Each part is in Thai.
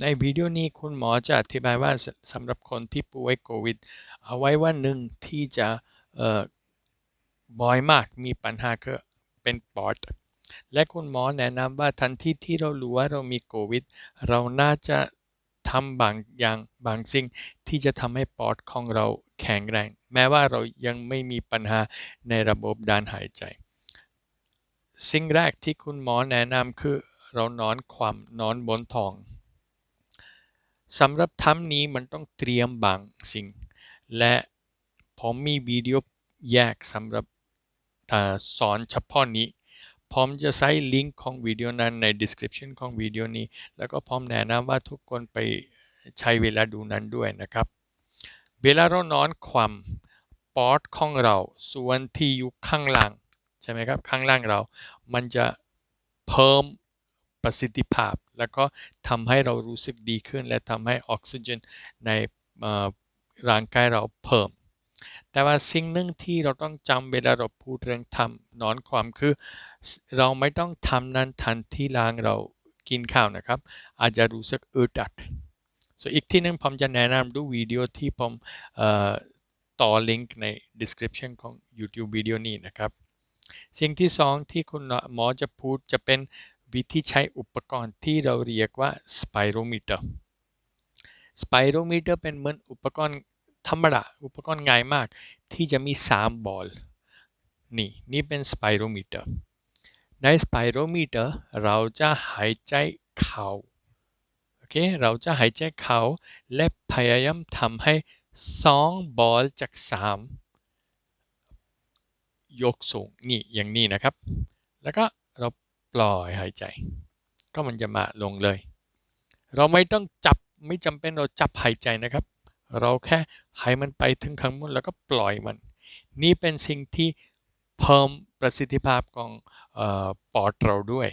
ในวิดีโอนี้คุณหมอจะอธิบายว่าสำหรับคนที่ป่วยโควิด เอาไว้ว่าหนึ่งที่จะบ่อยมากมีปัญหาคือเป็นปอด และคุณหมอแนะนำว่าทันทีที่เรารู้ว่าเรามีโควิด เราน่าจะทำบางอย่างบางสิ่งที่จะทำให้ปอดของเราแข็งแรง แม้ว่าเรายังไม่มีปัญหาในระบบด้านหายใจ สิ่งแรกที่คุณหมอแนะนำคือเรานอนคว่ำนอนบนท้อง สำหรับทำนี้มันต้องเตรียมบางสิ่ง และผมมีวิดีโอแยกสำหรับอสอนเฉพาะนี้ ผมจะใส่ลิงก์ของวิดีโอนั้นใน description ของวิดีโอนี้ แล้วก็ผมแนะนำว่าทุกคนไปใช้เวลาดูนั้นด้วยนะครับ เวลาเรานอนคว่ำปอดของเรา ส่วนที่อยู่ข้างล่างใช่ไหมครับ ข้างล่างเรา มันจะเพิ่มประสิทธิภาพ แล้วก็ทำให้เรารู้สึกดีขึ้น และทำให้ออกซิเจนในร่างกายเราเพิ่ม แต่ว่าสิ่งหนึ่งที่เราต้องจำเวลาเราพูดเรื่องทำนอนความคือ เราไม่ต้องทำนั้นทันที่ล้างเรากินข้าวนะครับ อาจจะรู้สึกอึดอัด so อีกที่หนึงผมจะแนะนำดูวิดีโอที่ผมต่อลิงก์ใน description ของ YouTube วิดีโอนี้นะครับ สิ่งที่สองที่คุณหมอจะพูดจะเป็น วิธีใช้อุปกรณ์ที่เราเรียกว่า spirometer spirometer เป็นเหมือนอุปกรณ์ธรรมดาอุปกรณ์ง่ายมาก ที่จะมี 3 บอลนี่นี่เป็น spirometer ใน spirometer เราจะหายใจเข้าโอเคเราจะหายใจเข้าและพยายามทำให้ 2 บอลจาก 3 ยกสูงนี่อย่างนี้นะครับ แล้วก็เรา ปล่อยหายใจ ก็มันจะมาลงเลย เราไม่ต้องจับไม่จำเป็นเราจับหายใจนะครับ เราแค่ให้มันไปถึงข้างบนแล้วก็ปล่อยมัน นี่เป็นสิ่งที่เพิ่มประสิทธิภาพของออปอดเราด้วย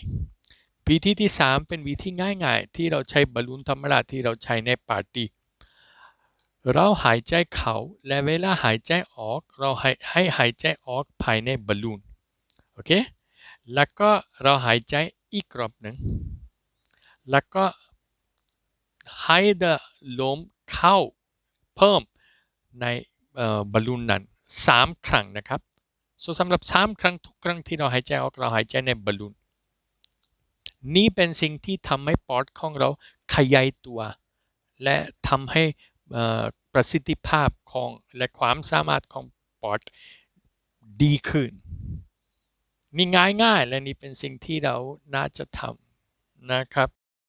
วิธีที่ 3 เป็นวิธีง่ายๆ ที่เราใช้บอลลูนธรรมดาที่เราใช้ในปาร์ตี้เราหายใจเข้าและเวลาหายใจออก เราให้ให้หายใจออกภายในบอลลูนโอเค แล้วก็เราหายใจอีกรอบหนึ่ง แล้วก็ให้เดลมเข้าเพิ่มในบอลลูนนั้นสามครั้งนะครับ so สำหรับสามครั้งทุกครั้งที่เราหายใจออกเราหายใจในบอลลูนนี่เป็นสิ่งที่ทำให้ปอดของเราขยายตัว และทำให้ประสิทธิภาพของและความสามารถของปอดดีขึ้น นี่ง่ายๆ และนี่เป็นสิ่งที่เราน่าจะทำนะครับ